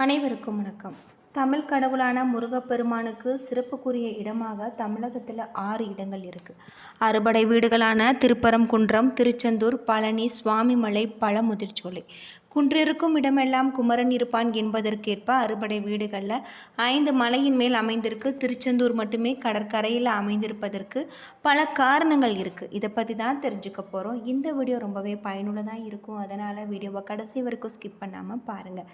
அனைவருக்கும் வணக்கம். தமிழ் கடவுளான முருகப்பெருமானுக்கு சிறப்புக்குரிய இடமாக தமிழகத்தில் ஆறு இடங்கள் இருக்குது அறுபடை வீடுகளான திருப்பரங்குன்றம் திருச்செந்தூர் பழனி சுவாமிமலை பழமுதிர்ச்சோலை குன்றிருக்கும் இடமெல்லாம் குமரன் இருப்பான் என்பதற்கேற்ப அறுபடை வீடுகளில் ஐந்து மலையின் மேல் அமைந்திருக்கு. திருச்செந்தூர் மட்டுமே கடற்கரையில் அமைந்திருப்பதற்கு பல காரணங்கள் இருக்குது இதை பற்றி தான் தெரிஞ்சுக்க போகிறோம் இந்த வீடியோ ரொம்பவே பயனுள்ளதாக இருக்கும். அதனால் வீடியோவை கடைசி வரைக்கும் ஸ்கிப் பண்ணாமல் பாருங்கள்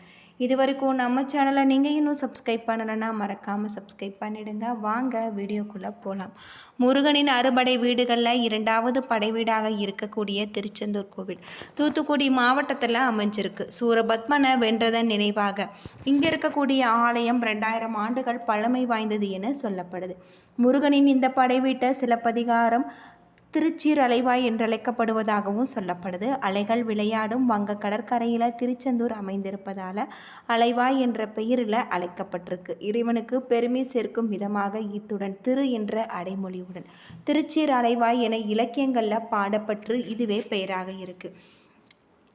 இது வரைக்கும் நம்ம சேனலை நீங்கள் இன்னும் சப்ஸ்கிரைப் பண்ணலைன்னா மறக்காமல் சப்ஸ்கிரைப் பண்ணிடுங்க. வாங்க வீடியோக்குள்ளே போகலாம் முருகனின் அறுபடை வீடுகளில் இரண்டாவது படை வீடாக இருக்கக்கூடிய திருச்செந்தூர் கோவில். தூத்துக்குடி மாவட்டத்தில் அமைஞ்சிருக்கு. சூரபத்மனை வென்றதன் நினைவாக. இங்கே இருக்கக்கூடிய ஆலயம் ரெண்டாயிரம் ஆண்டுகள் பழமை வாய்ந்தது என சொல்லப்படுது. முருகனின் இந்த படைவீட்ட சிலப்பதிகாரம் திருச்சீர் அலைவாய் என்றழைக்கப்படுவதாகவும் சொல்லப்படுது. அலைகள் விளையாடும் வங்க கடற்கரையில் திருச்செந்தூர் அமைந்திருப்பதால் அலைவாய் என்ற பெயரில் அழைக்கப்பட்டிருக்கு. இறைவனுக்கு பெருமை சேர்க்கும் விதமாக இத்துடன் திரு என்ற அடைமொழியுடன். திருச்சீர் அலைவாய் என இலக்கியங்களில் பாடப்பட்டு இதுவே பெயராக இருக்குது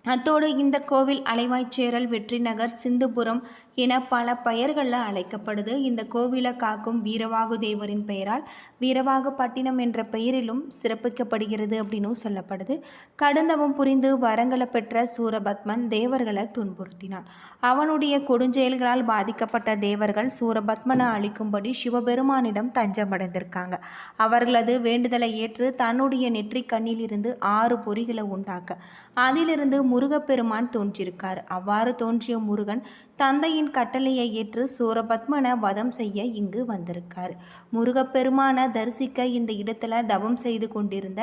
அத்தோடு இந்த கோவில் அலைவாய்ச்சேரல் வெற்றிநகர் சிந்துபுரம் என பல பெயர்களில் அழைக்கப்படுது. இந்த கோவிலை காக்கும் வீரவாகு தேவரின் பெயரால் வீரவாகுபட்டினம் என்ற பெயரிலும் சிறப்பிக்கப்படுகிறது அப்படின்னும் சொல்லப்படுது. கடந்தவம் புரிந்து வரங்களை பெற்ற சூரபத்மன் தேவர்களை துன்புறுத்தினான். அவனுடைய கொடுஞ்செயல்களால் பாதிக்கப்பட்ட தேவர்கள் சூரபத்மனை அழிக்கும்படி சிவபெருமானிடம் தஞ்சமடைந்திருக்காங்க. அவர்களது வேண்டுதலை ஏற்று தன்னுடைய நெற்றிக் கண்ணிலிருந்து ஆறு பொறிகளை உண்டாக்க அதிலிருந்து முருகப்பெருமான் தோன்றியிருக்கார். அவ்வாறு தோன்றிய முருகன் தந்தையின் கட்டளையை ஏற்று சூரபத்மனை வதம் செய்ய இங்கு வந்திருக்கார். முருகப்பெருமானை தரிசிக்க இந்த இடத்துல தவம் செய்து கொண்டிருந்த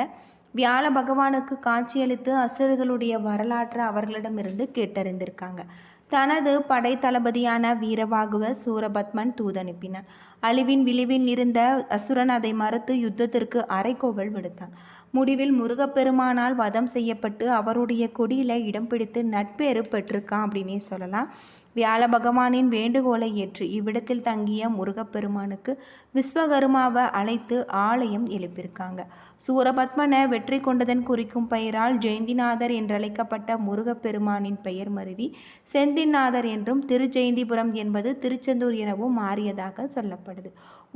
வியாழ பகவானுக்கு காட்சியளித்து அசுரர்களுடைய வரலாற்றை அவர்களிடமிருந்து கேட்டறிந்திருக்காங்க. தனது படை தளபதியான வீரவாகுவ சூரபத்மன் தூதனுப்பினான் அழிவின் விளிவில் இருந்த அசுரன் அதை மறுத்து யுத்தத்திற்கு அரைக்கோவல் விடுத்தான். முடிவில் முருகப்பெருமானால் வதம் செய்யப்பட்டு அவருடைய கொடியில இடம் பிடித்து நட்பேறு பெற்றிருக்கான் அப்படின்னே சொல்லலாம். வியாழ பகவானின் வேண்டுகோளை ஏற்று இவ்விடத்தில் தங்கிய முருகப்பெருமானுக்கு விஸ்வகர்மாவை அழைத்து ஆலயம் எழுப்பியிருக்காங்க. சூரபத்மனை வெற்றி கொண்டதன் குறிக்கும் பெயரால் ஜெயந்திநாதர் என்றழைக்கப்பட்ட முருகப்பெருமானின் பெயர் மருவி செந்திநாதர் என்றும் திருஜெயந்திபுரம் என்பது திருச்செந்தூர் எனவும் மாறியதாக சொல்லப்படும். சொல்லப்படுது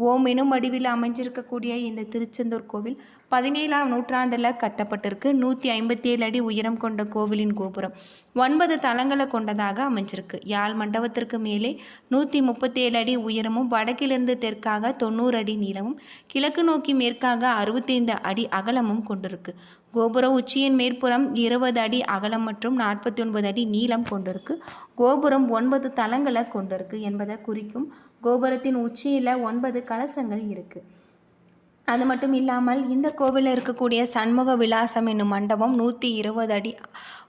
ஓம் எனும் வடிவில் அமைஞ்சிருக்கக்கூடிய இந்த திருச்செந்தூர் கோவில் பதினேழாம் நூற்றாண்டில் கட்டப்பட்டிருக்கு. நூற்றி ஐம்பத்தி ஏழு அடி உயரம் கொண்ட கோவிலின் கோபுரம். ஒன்பது தளங்களை கொண்டதாக அமைஞ்சிருக்கு. யாழ் மண்டபத்திற்கு மேலே நூற்றி முப்பத்தேழு அடி உயரமும் வடக்கிலிருந்து தெற்காக தொண்ணூறு அடி நீளமும் கிழக்கு நோக்கி மேற்காக அறுபத்தைந்து அடி அகலமும் கொண்டிருக்கு. கோபுர உச்சியின் மேற்புறம் இருபது அடி அகலம் மற்றும் நாற்பத்தி ஒன்பது அடி நீளம் கொண்டிருக்கு. கோபுரம் ஒன்பது தளங்களை கொண்டிருக்கு என்பதை குறிக்கும் கோபுரத்தின் உச்சியில் ஒன்பது கலசங்கள் இருக்குது அது மட்டும் இல்லாமல் இந்த கோவிலில் இருக்கக்கூடிய சண்முக விலாசம் என்னும் மண்டபம் நூற்றி இருபது அடி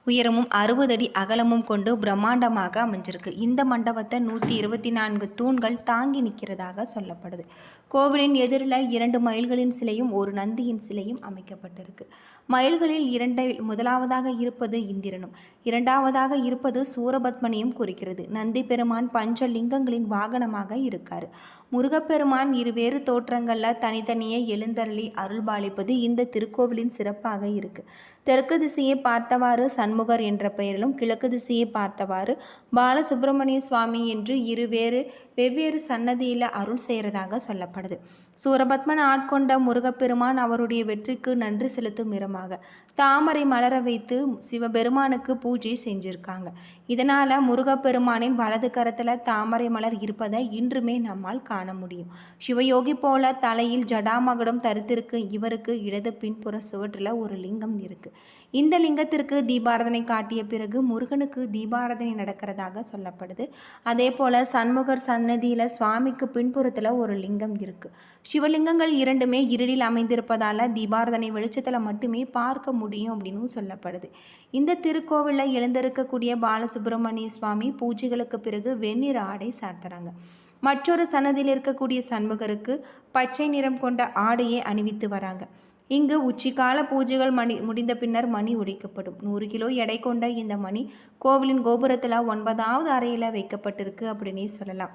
உயரமும் அறுபது அடி அகலமும் கொண்டு பிரம்மாண்டமாக அமைஞ்சிருக்கு. இந்த மண்டபத்தை நூற்றி இருபத்தி நான்கு தூண்கள் தாங்கி நிற்கிறதாக சொல்லப்படுது. கோவிலின் எதிரில் இரண்டு மயில்களின் சிலையும் ஒரு நந்தியின் சிலையும் அமைக்கப்பட்டிருக்கு. மயில்களில் இரண்டை முதலாவதாக இருப்பது இந்திரனும் இரண்டாவதாக இருப்பது சூரபத்மனையும் குறிக்கிறது. நந்தி பெருமான் பஞ்ச லிங்கங்களின் வாகனமாக இருக்கார். முருகப்பெருமான் இருவேறு தோற்றங்களில் தனித்தனியே எழுந்தருளி அருள்பாலிப்பது இந்த திருக்கோவிலின் சிறப்பாக இருக்கு. தெற்கு திசையை பார்த்தவாறு சண்முகர் என்ற பெயரிலும் கிழக்கு திசையை பார்த்தவாறு பாலசுப்பிரமணிய சுவாமி என்று இருவேறு வெவ்வேறு சன்னதியில் அருள் செய்கிறதாக சொல்லப்படுது. சூரபத்மன் ஆட்கொண்ட முருகப்பெருமான் அவருடைய வெற்றிக்கு நன்றி செலுத்தும் விதமாக தாமரை மலர வைத்து சிவபெருமானுக்கு பூஜை செஞ்சிருக்காங்க. இதனால் முருகப்பெருமானின் வலது கரத்தில் தாமரை மலர் இருப்பதை இன்றுமே நம்மால் காண முடியும். சிவயோகி போல தலையில் ஜடாமகுடம் தரித்திருக்கு இவருக்கு இடது பின்புற சுவற்றில் ஒரு லிங்கம் இருக்கு. இந்த லிங்கத்திற்கு தீபாரதனை காட்டிய பிறகு முருகனுக்கு தீபாரதனை நடக்கிறதாக சொல்லப்படுது. அதே போல் சண்முகர் சன்னதியில் சுவாமிக்கு பின்புறத்தில் ஒரு லிங்கம் இருக்கு. சிவலிங்கங்கள் இரண்டுமே இருளில் அமைந்திருப்பதால் தீபாரதனை வெளிச்சத்தில் மட்டுமே பார்க்க முடியும் அப்படின்னு சொல்லப்படுது. இந்த திருக்கோவிலில் எழுந்திருக்கக்கூடிய பாலசுப்பிரமணிய சுவாமி பூஜைகளுக்கு பிறகு வெந்நிற ஆடை சாத்துறாங்க மற்றொரு சன்னதியில் இருக்கக்கூடிய சண்முகருக்கு பச்சை நிறம் கொண்ட ஆடையை அணிவித்து வராங்க. இங்கு உச்சிக்கால பூஜைகள் மணி முடிந்த பின்னர் மணி உடைக்கப்படும். நூறு கிலோ எடை கொண்ட இந்த மணி கோவிலின் கோபுரத்தில் ஒன்பதாவது அறையில் வைக்கப்பட்டிருக்கு அப்படின்னே சொல்லலாம்.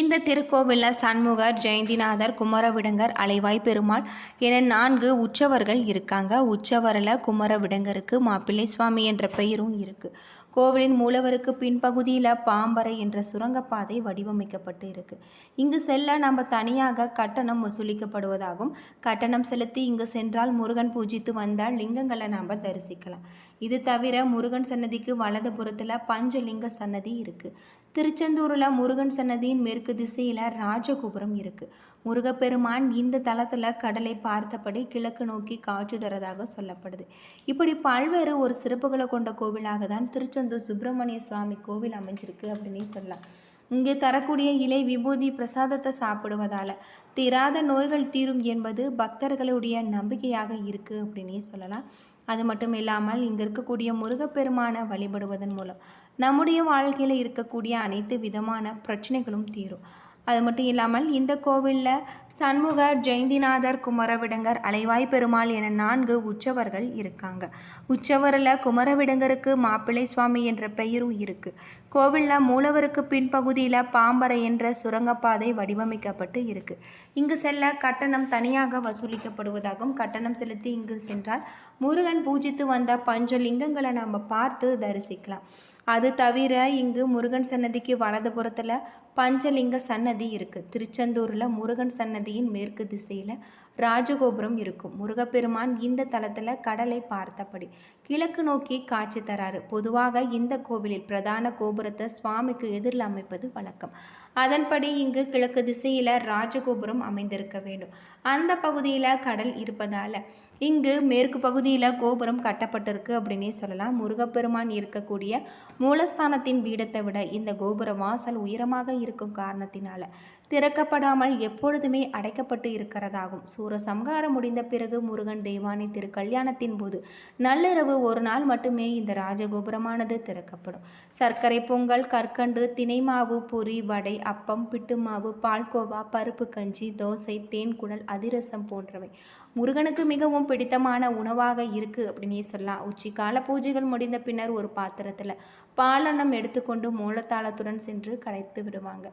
இந்த திருக்கோவிலில் சண்முகர் ஜெயந்திநாதர் குமரவிடங்கர் அலைவாய் பெருமாள் என நான்கு உற்சவர்கள் இருக்காங்க. உற்சவரில் குமரவிடங்கருக்கு மாப்பிள்ளை சுவாமி என்ற பெயரும் இருக்குது கோவிலின் மூலவருக்கு பின்பகுதியில் பாம்பறை என்ற சுரங்கப்பாதை வடிவமைக்கப்பட்டு இருக்கு. இங்கு செல்ல நம்ம தனியாக கட்டணம் வசூலிக்கப்படுவதாகும். கட்டணம் செலுத்தி இங்கு சென்றால் முருகன் பூஜித்து வந்தால் லிங்கங்களை நாம் தரிசிக்கலாம். இது தவிர முருகன் சன்னதிக்கு வலது புறத்தில் பஞ்சலிங்க சன்னதி இருக்குது திருச்செந்தூரில் முருகன் சன்னதியின் மேற்கு திசையில் ராஜகோபுரம் இருக்குது முருகப்பெருமான் இந்த தளத்தில் கடலை பார்த்தபடி கிழக்கு நோக்கி காட்சி தரதாக சொல்லப்படுது. இப்படி பல்வேறு ஒரு சிறப்புகளை கொண்ட கோவிலாக தான் திருச்செந்தூர் சுப்பிரமணிய சுவாமி கோவில் அமைஞ்சிருக்கு அப்படின்னு சொல்லலாம். இங்கே தரக்கூடிய இலை விபூதி பிரசாதத்தை சாப்பிடுவதால் தீராத நோய்கள் தீரும் என்பது பக்தர்களுடைய நம்பிக்கையாக இருக்குது அப்படின்னே சொல்லலாம். அது மட்டும் இல்லாமல் இங்கு இருக்கக்கூடிய முருகப்பெருமானை வழிபடுவதன் மூலம் நம்முடைய வாழ்க்கையில் இருக்கக்கூடிய அனைத்து விதமான பிரச்சனைகளும் தீரும். அது மட்டும் இல்லாமல் இந்த கோவிலில் சண்முகர் ஜெயந்திநாதர் குமரவிடங்கர் அலைவாய் பெருமாள் என நான்கு உற்சவர்கள் இருக்காங்க. உற்சவரில் குமரவிடங்கருக்கு மாப்பிள்ளை சுவாமி என்ற பெயரும் இருக்குது கோவிலில் மூலவருக்கு பின்பகுதியில் பாம்பரை என்ற சுரங்கப்பாதை வடிவமைக்கப்பட்டு இருக்குது இங்கு செல்ல கட்டணம் தனியாக வசூலிக்கப்படுவதாகவும் கட்டணம் செலுத்தி இங்கு சென்றால் முருகன் பூஜித்து வந்த பஞ்சலிங்கங்களை நம்ம பார்த்து தரிசிக்கலாம். அது தவிர இங்கு முருகன் சன்னதிக்கு வலதுபுறத்தில் பஞ்சலிங்க சன்னதி இருக்குது திருச்செந்தூரில் முருகன் சன்னதியின் மேற்கு திசையில் ராஜகோபுரம் இருக்கும். முருகப்பெருமான் இந்த தளத்தில் கடலை பார்த்தபடி கிழக்கு நோக்கி காட்சி தராரு. பொதுவாக இந்த கோவிலில் பிரதான கோபுரத்தை சுவாமிக்கு எதிரில் அமைப்பது வழக்கம். அதன்படி இங்கு கிழக்கு திசையில் ராஜகோபுரம் அமைந்திருக்க வேண்டும். அந்த பகுதியில் கடல் இருப்பதால் இங்கு மேற்கு பகுதியில் கோபுரம் கட்டப்பட்டிருக்கு அப்படின்னே சொல்லலாம். முருகப்பெருமான் இருக்கக்கூடிய மூலஸ்தானத்தின் பீடத்தை விட இந்த கோபுர வாசல் உயரமாக இருக்கும் காரணத்தினால. திறக்கப்படாமல் எப்பொழுதுமே அடைக்கப்பட்டு இருக்கிறதாகும். சூரசம்ஹாரம் முடிந்த பிறகு முருகன் தெய்வானை திரு கல்யாணத்தின் போது நள்ளிரவு ஒரு நாள் மட்டுமே இந்த ராஜகோபுரமானது திறக்கப்படும். சர்க்கரை பொங்கல் கற்கண்டு தினைமாவு பொரி வடை அப்பம் பிட்டு மாவு பால்கோவா பருப்பு கஞ்சி தோசை தேன்குழல் அதிரசம் போன்றவை. முருகனுக்கு மிகவும் பிடித்தமான உணவாக இருக்குது அப்படின்னே சொல்லலாம். உச்சி கால பூஜைகள் முடிந்த பின்னர் ஒரு பாத்திரத்தில் பாலனம் எடுத்துக்கொண்டு மூலத்தாளத்துடன் சென்று கடைத்து விடுவாங்க.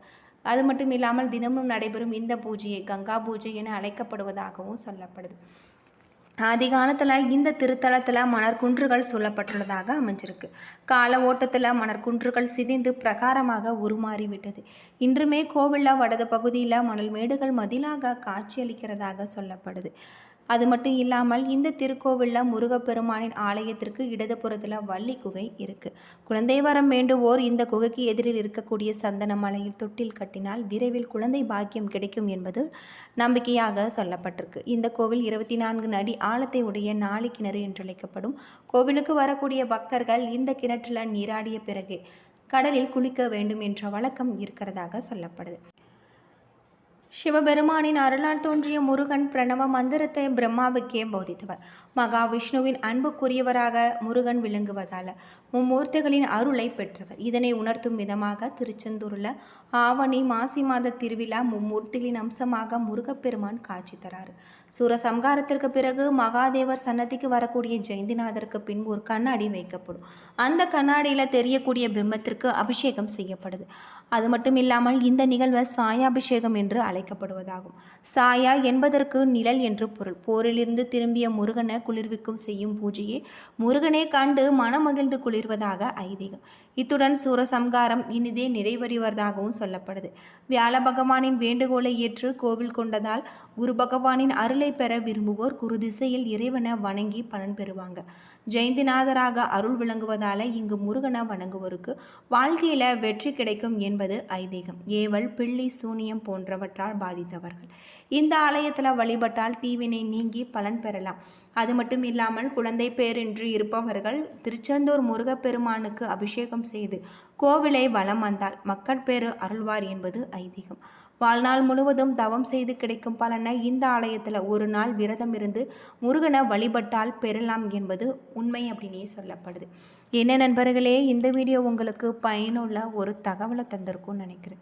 அது மட்டும் இல்லாமல் தினமும் நடைபெறும் இந்த பூஜையை கங்கா பூஜை என அழைக்கப்படுவதாகவும் சொல்லப்படுது. ஆதி காலத்தில் இந்த திருத்தலத்தில் மணற்குன்றுகள் சொல்லப்பட்டுள்ளதாக அமைஞ்சிருக்கு. கால ஓட்டத்தில் மணற்குன்றுகள் சிதைந்து பிரகாரமாக உருமாறிவிட்டது இன்றுமே கோவிலில் வடது பகுதியில் மணல் மேடுகள் மதிலாக காட்சியளிக்கிறதாக சொல்லப்படுது. அது மட்டும் இல்லாமல் இந்த திருக்கோவிலில் முருகப்பெருமானின் ஆலயத்திற்கு இடதுபுறத்தில் வள்ளி குகை இருக்குது குழந்தை வரம் வேண்டுவோர் இந்த குகைக்கு எதிரில் இருக்கக்கூடிய சந்தன மலையில் தொட்டில் கட்டினால் விரைவில் குழந்தை பாக்கியம் கிடைக்கும் என்பது நம்பிக்கையாக சொல்லப்பட்டிருக்கு. இந்த கோவில் இருபத்தி நான்கு நடி ஆழத்தை உடைய நாளி கிணறு என்றழைக்கப்படும். கோவிலுக்கு வரக்கூடிய பக்தர்கள் இந்த கிணற்றில் நீராடிய பிறகு கடலில் குளிக்க வேண்டும் என்ற வழக்கம் இருக்கிறதாக சொல்லப்படுது. சிவபெருமானின் அருளால் தோன்றிய முருகன் பிரணவ மந்திரத்தை பிரம்மாவுக்கே போதித்தவர். மகாவிஷ்ணுவின் அன்புக்குரியவராக முருகன் விளங்குவதால் மும்மூர்த்திகளின் அருளை பெற்றவர். இதனை உணர்த்தும் விதமாக திருச்செந்தூரில் ஆவணி மாசி மாத திருவிழா மும்மூர்த்திகளின் அம்சமாக முருகப்பெருமான் காட்சி தரார். சூரசம்காரத்திற்கு பிறகு மகாதேவர் சன்னதிக்கு வரக்கூடிய ஜெயந்திநாதருக்கு பின் ஒரு கண்ணாடி வைக்கப்படும். அந்த கண்ணாடியில் தெரியக்கூடிய பிரம்மத்திற்கு அபிஷேகம் செய்யப்படுது. அது மட்டும் இல்லாமல் இந்த நிகழ்வை சாயாபிஷேகம் என்று அழைக்கப்படுவதாகும் சாயா என்பதற்கு நிழல் என்று பொருள். போரிலிருந்து திரும்பிய முருகனை குளிர்விக்கும் செய்யும் பூஜையே முருகனை கண்டு மனமகிழ்ந்து குளிர்வதாக ஐதீகம். இத்துடன் சூரசம்காரம் இனிதே நிறைவறிவதாகவும் சொல்லப்படுது. வியாழ பகவானின் வேண்டுகோளை ஏற்று கோவில் கொண்டதால் குரு பகவானின் அருளை பெற விரும்புவோர் குரு திசையில் இறைவனை வணங்கி பலன் பெறுவாங்க. ஜெயந்திநாதராக அருள் விளங்குவதால இங்கு முருகனை வணங்குவோருக்கு வாழ்க்கையில வெற்றி கிடைக்கும் என்பது ஐதீகம். ஏவல் பிள்ளி சூனியம் போன்றவற்றால் பாதித்தவர்கள். இந்த ஆலயத்தில் வழிபட்டால் தீவினை நீங்கி பலன் பெறலாம். அது மட்டும் இல்லாமல் குழந்தை பேரின்றி இருப்பவர்கள் திருச்செந்தூர் முருகப்பெருமானுக்கு அபிஷேகம் செய்து கோவிலை வலம் வந்தால் மக்கட்பேறு அருள்வார் என்பது ஐதீகம். வாழ்நாள் முழுவதும் தவம் செய்து கிடைக்கும் பலனை இந்த ஆலயத்தில் ஒரு நாள் விரதம் இருந்து முருகனை வழிபட்டால் பெறலாம் என்பது உண்மை அப்படின்னே சொல்லப்படுது. என்ன நண்பர்களே இந்த வீடியோ உங்களுக்கு பயனுள்ள ஒரு தகவலை தந்திருக்கும்னு நினைக்கிறேன்.